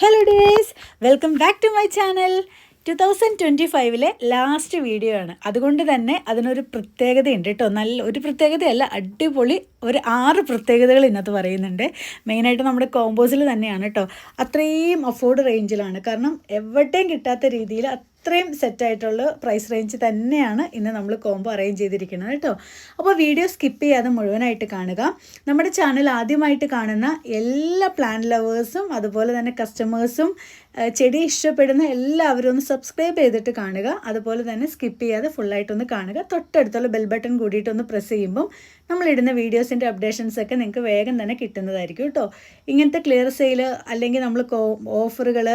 Hello dears welcome back to my channel two thousand twenty ഫൈവിലെ last video ആണ്. അതുകൊണ്ട് തന്നെ അതിനൊരു പ്രത്യേകതയുണ്ട് കേട്ടോ. നല്ല ഒരു പ്രത്യേകതയല്ല അടിപൊളി ഒരു ആറ് പ്രത്യേകതകൾ ഇന്നത്തെ പറയുന്നുണ്ട്. മെയിനായിട്ട് നമ്മുടെ കോമ്പോസിൽ തന്നെയാണ് കേട്ടോ. അത്രയും അഫോർഡ് റേഞ്ചിലാണ് കാരണം എവിടെയും കിട്ടാത്ത രീതിയിൽ അത്രയും സെറ്റായിട്ടുള്ള പ്രൈസ് റേഞ്ച് തന്നെയാണ് ഇന്ന് നമ്മൾ കോംബോ അറേഞ്ച് ചെയ്തിരിക്കുന്നത് കേട്ടോ. അപ്പോൾ വീഡിയോ സ്കിപ്പ് ചെയ്യാതെ മുഴുവനായിട്ട് കാണുക. നമ്മുടെ ചാനൽ ആദ്യമായിട്ട് കാണുന്ന എല്ലാ പ്ലാൻ ലവേഴ്സും അതുപോലെ തന്നെ കസ്റ്റമേഴ്സും ചെടി ഇഷ്ടപ്പെടുന്ന എല്ലാവരും ഒന്ന് സബ്സ്ക്രൈബ് ചെയ്തിട്ട് കാണുക. അതുപോലെ തന്നെ സ്കിപ്പ് ചെയ്യാതെ ഫുള്ളായിട്ടൊന്ന് കാണുക. തൊട്ടടുത്തുള്ള ബെൽ ബട്ടൺ കൂടിയിട്ടൊന്ന് പ്രസ് ചെയ്യുമ്പം നമ്മളിടുന്ന വീഡിയോസിന്റെ അപ്ഡേഷൻസ് ഒക്കെ നിങ്ങൾക്ക് വേഗം തന്നെ കിട്ടുന്നതായിരിക്കും കേട്ടോ. ഇങ്ങനത്തെ ക്ലിയർ സെയിൽ അല്ലെങ്കിൽ നമ്മൾ ഓഫറുകൾ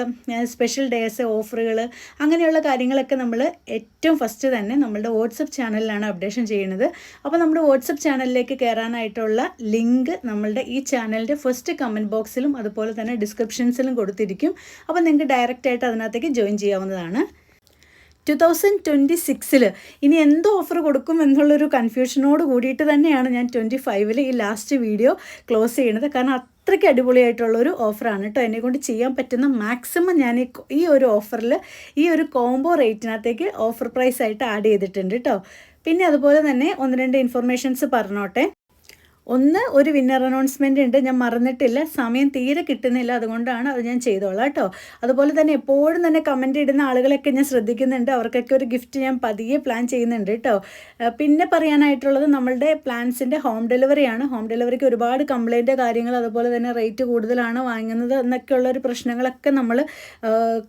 സ്പെഷ്യൽ ഡേയ്സ് ഓഫറുകൾ അങ്ങനെയുള്ള കാര്യങ്ങളൊക്കെ നമ്മൾ ഏറ്റവും ഫസ്റ്റ് തന്നെ നമ്മളുടെ വാട്സപ്പ് ചാനലിലാണ് അപ്ഡേഷൻ ചെയ്യുന്നത്. അപ്പോൾ നമ്മുടെ വാട്സപ്പ് ചാനലിലേക്ക് കയറാനായിട്ടുള്ള ലിങ്ക് നമ്മളുടെ ഈ ചാനലിന്റെ ഫസ്റ്റ് കമന്റ് ബോക്സിലും അതുപോലെ തന്നെ ഡിസ്ക്രിപ്ഷൻസിലും കൊടുത്തിരിക്കും. അപ്പോൾ നിങ്ങൾക്ക് ഡയറക്റ്റ് ആയിട്ട് അതിനകത്തേക്ക് ജോയിൻ ചെയ്യാവുന്നതാണ്. ടു തൗസൻഡ് ട്വന്റി സിക്സിൽ ഇനി എന്തോ ഓഫർ കൊടുക്കും എന്നുള്ളൊരു കൺഫ്യൂഷനോട് കൂടിയിട്ട് തന്നെയാണ് ഞാൻ ട്വന്റി ഫൈവിൽ ഈ ലാസ്റ്റ് വീഡിയോ ക്ലോസ് ചെയ്യുന്നത്. കാരണം അത്രയ്ക്ക് അടിപൊളിയായിട്ടുള്ളൊരു ഓഫറാണ് കേട്ടോ എന്നെ കൊണ്ട് ചെയ്യാൻ പറ്റുന്ന മാക്സിമം ഞാൻ ഈ ഈ ഒരു ഓഫറിൽ ഈ ഒരു കോംബോ റേറ്റിനകത്തേക്ക് ഓഫർ പ്രൈസ് ആയിട്ട് ആഡ് ചെയ്തിട്ടുണ്ട് കേട്ടോ പിന്നെ അതുപോലെ തന്നെ ഒന്ന് രണ്ട് ഇൻഫർമേഷൻസ് പറഞ്ഞോട്ടെ. ഒന്ന് ഒരു വിന്നർ അനൗൺസ്മെന്റ് ഉണ്ട്. ഞാൻ മറന്നിട്ടില്ല. സമയം തീരെ കിട്ടുന്നില്ല. അതുകൊണ്ടാണ് അത് ഞാൻ ചെയ്തോളാം കേട്ടോ. അതുപോലെ തന്നെ എപ്പോഴും തന്നെ കമന്റ് ഇടുന്ന ആളുകളൊക്കെ ഞാൻ ശ്രദ്ധിക്കുന്നുണ്ട്. അവർക്കൊക്കെ ഒരു ഗിഫ്റ്റ് ഞാൻ പതിയെ പ്ലാൻ ചെയ്യുന്നുണ്ട് കേട്ടോ. പിന്നെ പറയാനായിട്ടുള്ളത് നമ്മളുടെ പ്ലാൻസിന്റെ ഹോം ഡെലിവറിയാണ് ഹോം ഡെലിവറിക്ക് ഒരുപാട് കംപ്ലൈന്റ് കാര്യങ്ങൾ അതുപോലെ തന്നെ റേറ്റ് കൂടുതലാണ് വാങ്ങുന്നത് എന്നൊക്കെയുള്ള ഒരു പ്രശ്നങ്ങളൊക്കെ നമ്മൾ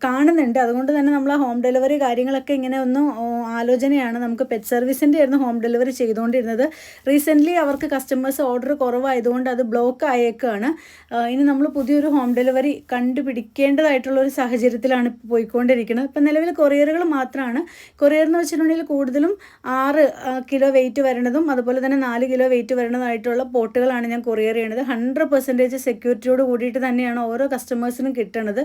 കാണുന്നുണ്ട്. അതുകൊണ്ട് തന്നെ നമ്മൾ ആ ഹോം ഡെലിവറി കാര്യങ്ങളൊക്കെ ഇങ്ങനെ ഒന്ന് ആലോചനയാണ് നമുക്ക് പെറ്റ് സർവീസിന്റെ ആയിരുന്നു ഹോം ഡെലിവറി ചെയ്തുകൊണ്ടിരുന്നത്. റീസെന്റ്ലി അവർക്ക് കസ്റ്റമേഴ്സ് ഓർഡർ കുറവായതുകൊണ്ട് അത് ബ്ലോക്ക് ആയേക്കാണ്. ഇനി നമ്മൾ പുതിയൊരു ഹോം ഡെലിവറി കണ്ടുപിടിക്കേണ്ടതായിട്ടുള്ള ഒരു സാഹചര്യത്തിലാണ് ഇപ്പോൾ പോയിക്കൊണ്ടിരിക്കുന്നത്. ഇപ്പം നിലവിൽ കൊറിയറുകൾ മാത്രമാണ് കൊറിയർ എന്ന് വെച്ചിട്ടുണ്ടെങ്കിൽ കൂടുതലും ആറ് കിലോ വെയിറ്റ് വരണതും അതുപോലെ തന്നെ നാല് കിലോ വെയിറ്റ് വരണതായിട്ടുള്ള പോട്ടുകളാണ് ഞാൻ കൊറിയർ ചെയ്യണത് ഹൺഡ്രഡ് പെർസെന്റേജ് സെക്യൂരിറ്റിയോട് കൂടിയിട്ട് തന്നെയാണ് ഓരോ കസ്റ്റമേഴ്സിനും കിട്ടണത്.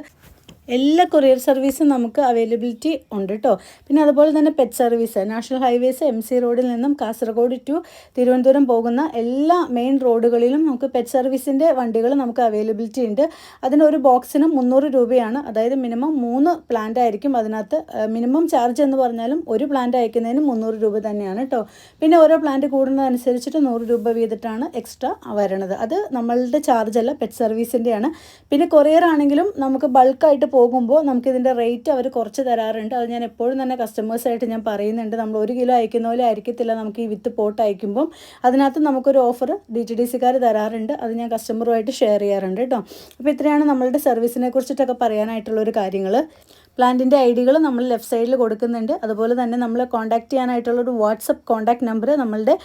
എല്ലാ കൊറിയർ സർവീസും നമുക്ക് അവൈലബിലിറ്റി ഉണ്ട് കേട്ടോ പിന്നെ അതുപോലെ തന്നെ pet service national highways M C റോഡിൽ നിന്നും കാസർഗോഡ് ടു തിരുവനന്തപുരം പോകുന്ന എല്ലാ മെയിൻ റോഡുകളിലും നമുക്ക് പെറ്റ് സർവീസിന്റെ വണ്ടികൾ നമുക്ക് അവൈലബിലിറ്റി ഉണ്ട്. അതിന് ഒരു ബോക്സിന് മുന്നൂറ് രൂപയാണ്. അതായത് മിനിമം മൂന്ന് പ്ലാന്റ് ആയിരിക്കും അതിനകത്ത്. മിനിമം ചാർജ് എന്ന് പറഞ്ഞാലും ഒരു പ്ലാന്റ് അയക്കുന്നതിന് മുന്നൂറ് രൂപ തന്നെയാണ് കേട്ടോ പിന്നെ ഓരോ പ്ലാന്റ് കൂടുന്നതനുസരിച്ചിട്ട് നൂറ് രൂപ വീതിട്ടാണ് എക്സ്ട്രാ വരണത്. അത് നമ്മളുടെ ചാർജ് അല്ല പെറ്റ് സർവീസിന്റെയാണ് പിന്നെ കൊറിയർ ആണെങ്കിലും നമുക്ക് ബൾക്കായിട്ട് പോകുമ്പോൾ നമുക്കിതിന്റെ റേറ്റ് അവർ കുറച്ച് തരാറുണ്ട്. അത് ഞാൻ എപ്പോഴും തന്നെ കസ്റ്റമേഴ്സായിട്ട് ഞാൻ പറയുന്നുണ്ട്. നമ്മൾ ഒരു കിലോ അയക്കുന്ന പോലെ ആയിരിക്കത്തില്ല നമുക്ക് ഈ വിത്ത് പോട്ട് അയക്കുമ്പം. അതിനകത്ത് നമുക്കൊരു ഓഫർ ഡി ടി ഡി സിക്കാർ തരാറുണ്ട്. അത് ഞാൻ കസ്റ്റമറുമായിട്ട് ഷെയർ ചെയ്യാറുണ്ട് കേട്ടോ. അപ്പോൾ ഇത്രയാണ് നമ്മളുടെ സർവീസിനെ കുറിച്ചിട്ടൊക്കെ പറയാനായിട്ടുള്ളൊരു കാര്യങ്ങൾ. പ്ലാന്റിന്റെ ഐഡികൾ ഡികൾ നമ്മൾ ലെഫ്റ്റ് സൈഡിൽ കൊടുക്കുന്നുണ്ട്. അതുപോലെ തന്നെ നമ്മൾ കോൺടാക്ട് ചെയ്യാനായിട്ടുള്ള ഒരു വാട്സപ്പ് കോൺടാക്ട് നമ്പർ നമ്മളുടെ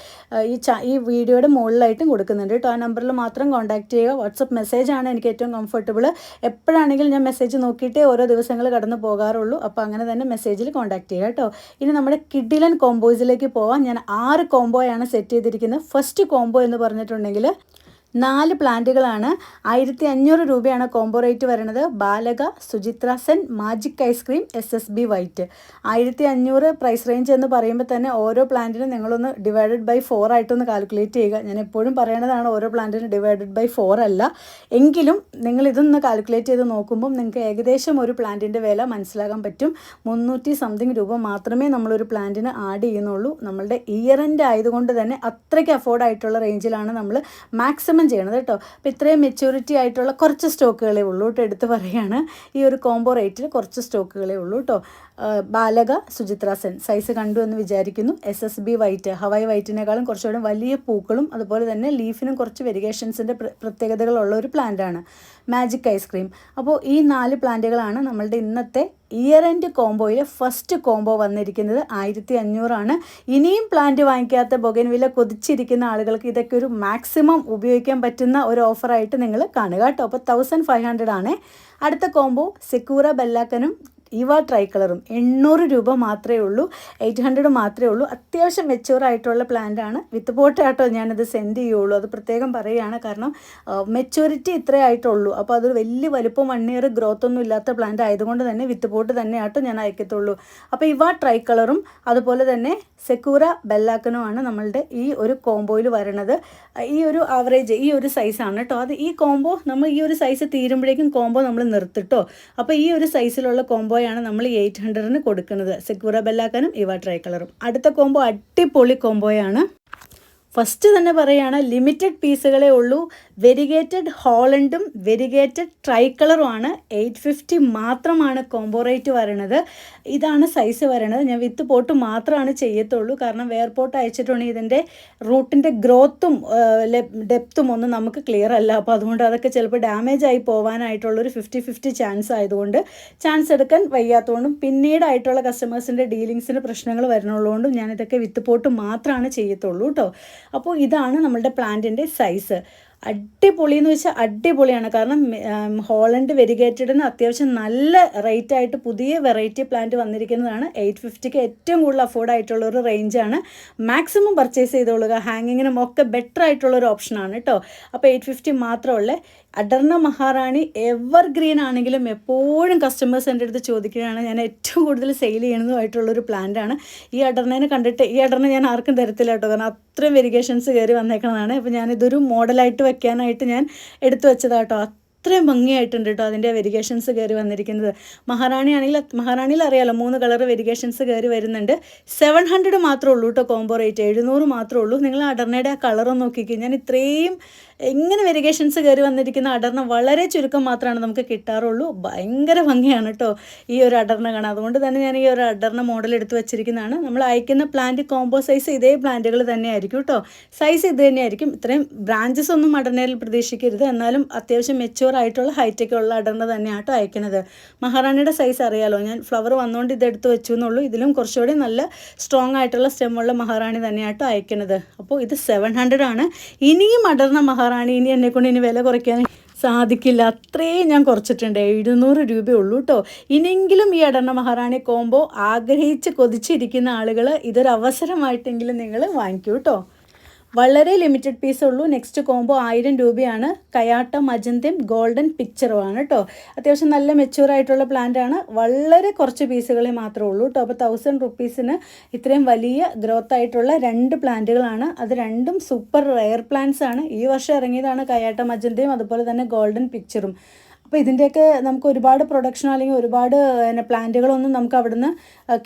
ഈ ഈ വീഡിയോയുടെ മുകളിലായിട്ടും കൊടുക്കുന്നുണ്ട് കേട്ടോ. ആ നമ്പറിൽ മാത്രം കോൺടാക്ട് ചെയ്യുക. വാട്സപ്പ് മെസ്സേജാണ് എനിക്ക് ഏറ്റവും കംഫർട്ടബിൾ എപ്പോഴാണെങ്കിലും ഞാൻ മെസ്സേജ് നോക്കിയിട്ടേ ഓരോ ദിവസങ്ങൾ കടന്നു പോകാറുള്ളൂ. അപ്പോൾ അങ്ങനെ തന്നെ മെസ്സേജിൽ കോൺടാക്ട് ചെയ്യുക കേട്ടോ. ഇനി നമ്മുടെ കിഡിലൻ കോമ്പോസിലേക്ക് പോവാം. ഞാൻ ആറ് കോംബോയാണ് സെറ്റ് ചെയ്തിരിക്കുന്നത്. ഫസ്റ്റ് കോംബോ എന്ന് പറഞ്ഞിട്ടുണ്ടെങ്കിൽ നാല് പ്ലാന്റുകളാണ്. ആയിരത്തി അഞ്ഞൂറ് രൂപയാണ് കോംബോ റേറ്റ് വരുന്നത് ബാലക Suchitra Sen magic ice cream S S B white. ആയിരത്തി അഞ്ഞൂറ് പ്രൈസ് റേഞ്ച് എന്ന് പറയുമ്പോൾ തന്നെ ഓരോ പ്ലാന്റിനും നിങ്ങളൊന്ന് ഡിവൈഡഡ് ബൈ ഫോർ ആയിട്ടൊന്ന് കാൽക്കുലേറ്റ് ചെയ്യുക. ഞാൻ എപ്പോഴും പറയണതാണ് ഓരോ പ്ലാന്റിനും ഡിവൈഡഡ് ബൈ ഫോർ അല്ല. എങ്കിലും നിങ്ങൾ ഇതൊന്ന് കാൽക്കുലേറ്റ് ചെയ്ത് നോക്കുമ്പം നിങ്ങൾക്ക് ഏകദേശം ഒരു പ്ലാന്റിന്റെ വില മനസ്സിലാക്കാൻ പറ്റും. മുന്നൂറ്റി സംതിങ് രൂപ മാത്രമേ നമ്മളൊരു പ്ലാന്റിന് ആഡ് ചെയ്യുന്നുള്ളൂ. നമ്മളുടെ ഇയർ എൻഡ് ആയതുകൊണ്ട് തന്നെ അത്രയ്ക്ക് അഫോർഡ് ആയിട്ടുള്ള റേഞ്ചിലാണ് നമ്മൾ മാക്സിമം മാക്സിമം ചെയ്യണത് കേട്ടോ. അപ്പോൾ ഇത്രയും മെച്യൂരിറ്റി ആയിട്ടുള്ള കുറച്ച് സ്റ്റോക്കുകളേ ഉള്ളൂ കേട്ടോ. എടുത്ത് പറയുകയാണ്. ഈ ഒരു കോംബോ റേറ്റിൽ കുറച്ച് സ്റ്റോക്കുകളേ ഉള്ളൂ കേട്ടോ. ബാലക സുചിത്ര സെൻ സൈസ് കണ്ടു എന്ന് വിചാരിക്കുന്നു. S S B white Hawaii വൈറ്റിനേക്കാളും കുറച്ചുകൂടെ വലിയ പൂക്കളും അതുപോലെ തന്നെ ലീഫിനും കുറച്ച് വെരിഗേഷൻസിന്റെ പ്രത്യേകതകളുള്ള ഒരു പ്ലാന്റാണ് മാജിക് ഐസ്ക്രീം അപ്പോൾ ഈ നാല് പ്ലാന്റുകളാണ് നമ്മളുടെ ഇന്നത്തെ ഇയർ എൻഡ് കോംബോയിൽ ഫസ്റ്റ് കോംബോ വന്നിരിക്കുന്നത് ആയിരത്തി അഞ്ഞൂറാണ് ഇനിയും പ്ലാന്റ് വാങ്ങിക്കാത്ത ബൊഗൻവില കൊതിച്ചിരിക്കുന്ന ആളുകൾക്ക് ഇതൊക്കെ ഒരു മാക്സിമം ഉപയോഗിക്കാൻ പറ്റുന്ന ഒരു ഓഫറായിട്ട് നിങ്ങൾ കാണുക കേട്ടോ. അപ്പോൾ തൗസൻഡ് ഫൈവ് ഹൺഡ്രഡ് ആണ്. അടുത്ത കോംബോ സെക്യൂറ ബെല്ലാക്കനും ഇവ ട്രൈ കളറും എണ്ണൂറ് രൂപ മാത്രമേ ഉള്ളൂ. എയ്റ്റ് ഹൺഡ്രഡ് മാത്രമേ ഉള്ളൂ. അത്യാവശ്യം മെച്ചൂർ ആയിട്ടുള്ള പ്ലാന്റ് ആണ്. വിത്ത് പോട്ട് ആട്ടോ ഞാനത് സെൻഡ് ചെയ്യുള്ളൂ. അത് പ്രത്യേകം പറയുകയാണ് കാരണം മെച്യൂരിറ്റി ഇത്രേ ആയിട്ടുള്ളൂ. അപ്പോൾ അതൊരു വലിയ വലുപ്പം വൺ ഇയർ ഗ്രോത്ത് ഒന്നും ഇല്ലാത്ത പ്ലാന്റ് ആയതുകൊണ്ട് തന്നെ വിത്ത് പോട്ട് തന്നെ ആട്ടോ ഞാൻ അയക്കത്തുള്ളൂ. അപ്പോൾ ഇവ ട്രൈ കളറും അതുപോലെ തന്നെ സെക്കൂറ ബെല്ലാക്കനുമാണ് നമ്മളുടെ ഈ ഒരു കോംബോയിൽ വരണത്. ഈ ഒരു ആവറേജ് ഈ ഒരു സൈസാണ് കേട്ടോ. അത് ഈ കോംബോ നമ്മൾ ഈ ഒരു സൈസ് തീരുമ്പോഴേക്കും കോംബോ നമ്മൾ നിർത്തിട്ടോ. അപ്പോൾ ഈ ഒരു സൈസിലുള്ള കോംബോയാണ് നമ്മൾ എയ്റ്റ് ഹൺഡ്രഡിന് കൊടുക്കുന്നത്. സെക്യൂറ ബെല്ലാക്കാനും ഇവ ട്രൈ കളറും. അടുത്ത കോംബോ അടിപൊളി കോംബോയാണ്. ഫസ്റ്റ് തന്നെ പറയുകയാണ് ലിമിറ്റഡ് പീസുകളേ ഉള്ളൂ. വെരിഗേറ്റഡ് ഹോളണ്ടും വെരിഗേറ്റഡ് ട്രൈ കളറുമാണ് എയ്റ്റ് ഫിഫ്റ്റി മാത്രമാണ് കോംബോ റേറ്റ് വരണത്. ഇതാണ് സൈസ് വരണത്. ഞാൻ വിത്ത് പോട്ട് മാത്രമാണ് ചെയ്യത്തുള്ളൂ. കാരണം വെയർ പോട്ട് അയച്ചിട്ടുണ്ടെങ്കിൽ ഇതിന്റെ റൂട്ടിന്റെ ഗ്രോത്തും ഡെപ്തും ഒന്നും നമുക്ക് ക്ലിയർ അല്ല. അപ്പോൾ അതുകൊണ്ട് അതൊക്കെ ചിലപ്പോൾ ഡാമേജ് ആയി പോകാനായിട്ടുള്ളൊരു ഫിഫ്റ്റി ഫിഫ്റ്റി ചാൻസ് ആയതുകൊണ്ട് ചാൻസ് എടുക്കാൻ വയ്യാത്തതുകൊണ്ടും പിന്നീടായിട്ടുള്ള കസ്റ്റമേഴ്സിന്റെ ഡീലിങ്സിന്റെ പ്രശ്നങ്ങൾ വരുന്നുള്ളതുകൊണ്ടും ഞാനിതൊക്കെ വിത്ത് പോട്ട് മാത്രമാണ് ചെയ്യത്തുള്ളൂ കേട്ടോ അപ്പോൾ ഇതാണ് നമ്മളുടെ പ്ലാന്റിന്റെ സൈസ്. അടിപൊളി എന്ന് വെച്ചാൽ അടിപൊളിയാണ്. കാരണം ഹോളണ്ട് വെരിഗേറ്റഡിന് അത്യാവശ്യം നല്ല റേറ്റ് ആയിട്ട് പുതിയ വെറൈറ്റി പ്ലാന്റ് വന്നിരിക്കുന്നതാണ്. എയ്റ്റ് ഫിഫ്റ്റിക്ക് ഏറ്റവും കൂടുതൽ അഫോർഡ് ആയിട്ടുള്ള ഒരു റേഞ്ചാണ് മാക്സിമം പർച്ചേസ് ചെയ്തോളുക. ഹാങ്ങിങ്ങിനും ഒക്കെ ബെറ്റർ ആയിട്ടുള്ള ഒരു ഓപ്ഷനാണ് കേട്ടോ അപ്പോൾ എയ്റ്റ് ഫിഫ്റ്റി മാത്രമുള്ള അഡർണ മഹാറാണി എവർ ഗ്രീൻ ആണെങ്കിലും എപ്പോഴും കസ്റ്റമേഴ്സ് എന്റെ അടുത്ത് ചോദിക്കുകയാണ്. ഞാൻ ഏറ്റവും കൂടുതൽ സെയിൽ ചെയ്യണതുമായിട്ടുള്ളൊരു പ്ലാന്റാണ് ഈ അഡർണേനെ കണ്ടിട്ട് ഈ അഡർണ ഞാൻ ആർക്കും തരത്തില്ല കേട്ടോ കാരണം അത്രയും വെരിഗേഷൻസ് കയറി വന്നേക്കണതാണ്. അപ്പോൾ ഞാനിതൊരു മോഡലായിട്ട് വെക്കാനായിട്ട് ഞാൻ എടുത്തു വെച്ചതാട്ടോ. അത്രയും ഭംഗിയായിട്ടുണ്ട് കേട്ടോ അതിന്റെ വെരിഗേഷൻസ് കയറി വന്നിരിക്കുന്നത്. മഹാറാണി ആണെങ്കിൽ മഹാറാണിയിൽ അറിയാലോ മൂന്ന് കളർ വെരിഗേഷൻസ് കയറി വരുന്നുണ്ട്. സെവൻ ഹൺഡ്രഡ് മാത്രമേ ഉള്ളൂ കേട്ടോ കോംബോ റേറ്റ് എഴുന്നൂറ് മാത്രമേ ഉള്ളൂ. നിങ്ങൾ അടർണയുടെ ആ കളറൊന്ന് നോക്കിക്കഴിഞ്ഞാൽ ഞാൻ ഇത്രയും എങ്ങനെ വെരിഗേഷൻസ് കയറി വന്നിരിക്കുന്ന അടർന്ന വളരെ ചുരുക്കം മാത്രമാണ് നമുക്ക് കിട്ടാറുള്ളൂ. ഭയങ്കര ഭംഗിയാണ് കേട്ടോ ഈ ഒരു അടർന്ന കാണാൻ. അതുകൊണ്ട് തന്നെ ഞാൻ ഈ ഒരു അടർന്ന മോഡൽ എടുത്തു വെച്ചിരിക്കുന്നതാണ്. നമ്മൾ അയക്കുന്ന പ്ലാന്റ് കോംബോ സൈസ് ഇതേ പ്ലാന്റുകൾ തന്നെയായിരിക്കും കേട്ടോ സൈസ് ഇത് തന്നെയായിരിക്കും. ഇത്രയും ബ്രാഞ്ചസ് ഒന്നും അടർന്നയിൽ പ്രതീക്ഷിക്കരുത്. എന്നാലും അത്യാവശ്യം മെച്ചൂർ ആയിട്ടുള്ള ഹൈറ്റൊക്കെ ഉള്ള അടർന്ന തന്നെയാണ് കേട്ടോ അയക്കുന്നത്. മഹാറാണിയുടെ സൈസ് അറിയാലോ? ഞാൻ ഫ്ലവർ വന്നുകൊണ്ട് ഇത് എടുത്തു വെച്ചു എന്നുള്ളൂ ഇതിലും കുറച്ചുകൂടി നല്ല സ്ട്രോങ് ആയിട്ടുള്ള സ്റ്റെമ്മുള്ള മഹാറാണി തന്നെയാട്ടോ അയക്കുന്നത്. അപ്പോൾ ഇത് സെവൻ ഹൺഡ്രഡ് ആണ്. ഇനിയും അടർന്ന മഹാറാണി ഇനി എന്നെ കൊണ്ട് ഇനി വില കുറയ്ക്കാൻ സാധിക്കില്ല. അത്രയും ഞാൻ കുറച്ചിട്ടുണ്ട്. എഴുന്നൂറ് രൂപയേ ഉള്ളൂ കേട്ടോ ഇനിയെങ്കിലും ഈ അടർണ മഹാറാണി കോംബോ ആഗ്രഹിച്ച് കൊതിച്ചിരിക്കുന്ന ആളുകൾ ഇതൊരവസരമായിട്ടെങ്കിലും നിങ്ങൾ വാങ്ങിക്കൂ കേട്ടോ വളരെ ലിമിറ്റഡ് പീസ് ഉള്ളൂ. നെക്സ്റ്റ് കോംബോ ആയിരം രൂപയാണ്. കയാട്ട മജന്തയും ഗോൾഡൻ പിക്ചറുമാണ് കേട്ടോ. അത്യാവശ്യം നല്ല മെച്യൂർ ആയിട്ടുള്ള പ്ലാന്റ് ആണ്. വളരെ കുറച്ച് പീസുകളെ മാത്രമേ ഉള്ളൂ കേട്ടോ. അപ്പോൾ തൗസൻഡ് റുപ്പീസിന് ഇത്രയും വലിയ ഗ്രോത്ത് ആയിട്ടുള്ള രണ്ട് പ്ലാന്റുകളാണ് അത് രണ്ടും സൂപ്പർ റെയർ പ്ലാന്റ്സ് ആണ്. ഈ വർഷം ഇറങ്ങിയതാണ് കയാട്ട മജന്തയും അതുപോലെ തന്നെ ഗോൾഡൻ പിക്ചറും അപ്പോൾ ഇതിന്റെയൊക്കെ നമുക്ക് ഒരുപാട് പ്രൊഡക്ഷൻ അല്ലെങ്കിൽ ഒരുപാട് പിന്നെ പ്ലാന്റുകളൊന്നും നമുക്ക് അവിടുന്ന്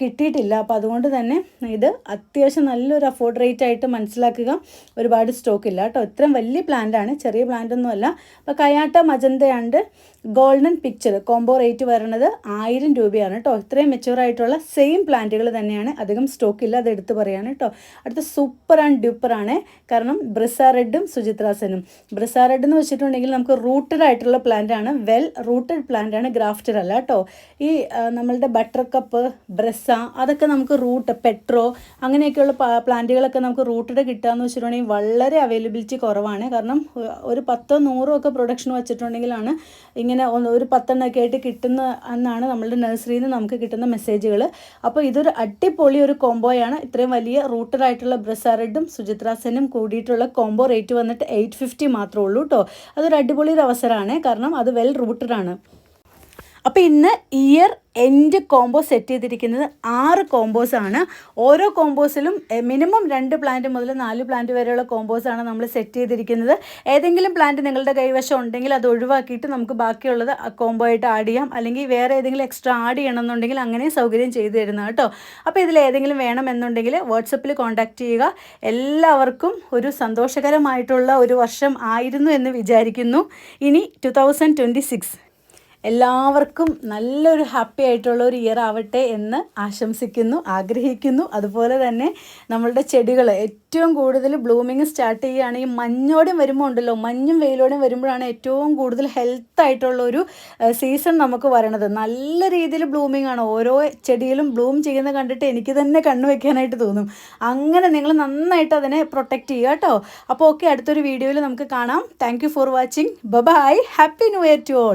കിട്ടിയിട്ടില്ല. അപ്പോൾ അതുകൊണ്ട് തന്നെ ഇത് അത്യാവശ്യം നല്ലൊരു അഫോർഡ് റേറ്റ് ആയിട്ട് മനസ്സിലാക്കുക. ഒരുപാട് സ്റ്റോക്ക് ഇല്ല കേട്ടോ. ഇത്രയും വലിയ പ്ലാന്റാണ് ചെറിയ പ്ലാന്റ് ഒന്നുമല്ല. അപ്പോൾ കയാട്ട മജന്തയാണ്ട് ഗോൾഡൻ പിക്ചർ കോംബോ റേറ്റ് വരുന്നത് ആയിരം രൂപയാണ് കേട്ടോ ഇത്രയും മെച്ചൂർ ആയിട്ടുള്ള സെയിം പ്ലാന്റുകൾ തന്നെയാണ് അധികം സ്റ്റോക്ക് ഇല്ല അത് എടുത്തു പറയാണ് കേട്ടോ അടുത്ത സൂപ്പർ ആൻഡ് ഡ്യൂപ്പർ ആണ്. കാരണം ബ്രിസ റെഡും സുചിത്രാസനും ബ്രിസ റെഡ് എന്ന് വെച്ചിട്ടുണ്ടെങ്കിൽ നമുക്ക് റൂട്ടഡ് ആയിട്ടുള്ള പ്ലാന്റ് ആണ്. വെൽ റൂട്ടഡ് പ്ലാന്റ് ആണ് ഗ്രാഫ്റ്റഡ് അല്ല കേട്ടോ ഈ നമ്മളുടെ ബട്ടർ കപ്പ് ബ്രസ അതൊക്കെ നമുക്ക് റൂട്ട് പെട്രോ അങ്ങനെയൊക്കെയുള്ള പ്ലാന്റുകളൊക്കെ നമുക്ക് റൂട്ടഡ് കിട്ടുകയെന്ന് വെച്ചിട്ടുണ്ടെങ്കിൽ വളരെ അവൈലബിലിറ്റി കുറവാണ്. കാരണം ഒരു പത്തോ നൂറോ ഒക്കെ പ്രൊഡക്ഷൻ വെച്ചിട്ടുണ്ടെങ്കിലാണ് ഇങ്ങനെ ഇങ്ങനെ ഒരു പത്തെണ്ണമൊക്കെ ആയിട്ട് കിട്ടുന്ന എന്നാണ് നമ്മളുടെ നഴ്സറിയിൽ നിന്ന് നമുക്ക് കിട്ടുന്ന മെസ്സേജുകൾ അപ്പോൾ ഇതൊരു അടിപൊളി ഒരു കോംബോയാണ് ഇത്രയും വലിയ റൂട്ടഡായിട്ടുള്ള ബ്രസാറഡും സുചിത്രാസനും കൂടിയിട്ടുള്ള കോംബോ റേറ്റ് വന്നിട്ട് എയ്റ്റ് ഫിഫ്റ്റി മാത്രമേ ഉള്ളൂ കേട്ടോ അതൊരു അടിപൊളി ഒരു അവസരമാണ് കാരണം അത് വെൽ റൂട്ടഡാണ് അപ്പോൾ ഇന്ന് ഇയർ എൻഡ് കോംബോ സെറ്റ് ചെയ്തിരിക്കുന്നത് ആറ് കോംബോസ് ആണ്. ഓരോ കോംബോസിലും മിനിമം രണ്ട് പ്ലാന്റ് മുതൽ നാല് പ്ലാന്റ് വരെയുള്ള കോംബോസ് ആണ് നമ്മൾ സെറ്റ് ചെയ്തിരിക്കുന്നത്. ഏതെങ്കിലും പ്ലാന്റ് നിങ്ങളുടെ കൈവശം ഉണ്ടെങ്കിൽ അത് ഒഴിവാക്കിയിട്ട് നമുക്ക് ബാക്കിയുള്ളത് കോംബോ ആയിട്ട് ആഡ് ചെയ്യാം. അല്ലെങ്കിൽ വേറെ ഏതെങ്കിലും എക്സ്ട്രാ ആഡ് ചെയ്യണമെന്നുണ്ടെങ്കിൽ അങ്ങനെ സൗകര്യം ചെയ്തു തരുന്നത് കേട്ടോ. അപ്പോൾ ഇതിൽ ഏതെങ്കിലും വേണമെന്നുണ്ടെങ്കിൽ വാട്സപ്പിൽ കോൺടാക്റ്റ് ചെയ്യുക. എല്ലാവർക്കും ഒരു സന്തോഷകരമായിട്ടുള്ള ഒരു വർഷം ആയിരുന്നു എന്ന് വിചാരിക്കുന്നു. ഇനി ടു എല്ലാവർക്കും നല്ലൊരു ഹാപ്പി ആയിട്ടുള്ള ഒരു ഇയർ ആവട്ടെ എന്ന് ആശംസിക്കുന്നു ആഗ്രഹിക്കുന്നു. അതുപോലെ തന്നെ നമ്മളുടെ ചെടികൾ ഏറ്റവും കൂടുതൽ ബ്ലൂമിങ് സ്റ്റാർട്ട് ചെയ്യുകയാണെങ്കിൽ മഞ്ഞോടും വരുമ്പോൾ ഉണ്ടല്ലോ മഞ്ഞും വെയിലോടും വരുമ്പോഴാണ് ഏറ്റവും കൂടുതൽ ഹെൽത്ത് ആയിട്ടുള്ള ഒരു സീസൺ നമുക്ക് വരണത്. നല്ല രീതിയിൽ ബ്ലൂമിങ് ആണ്. ഓരോ ചെടിയിലും ബ്ലൂം ചെയ്യുന്നത് കണ്ടിട്ട് എനിക്ക് തന്നെ കണ്ണു വെക്കാനായിട്ട് തോന്നും. അങ്ങനെ നിങ്ങൾ നന്നായിട്ട് അതിനെ പ്രൊട്ടക്റ്റ് ചെയ്യുക കേട്ടോ. അപ്പോൾ ഓക്കെ അടുത്തൊരു വീഡിയോയിൽ നമുക്ക് കാണാം. Thank for watching bye bye happy new year to all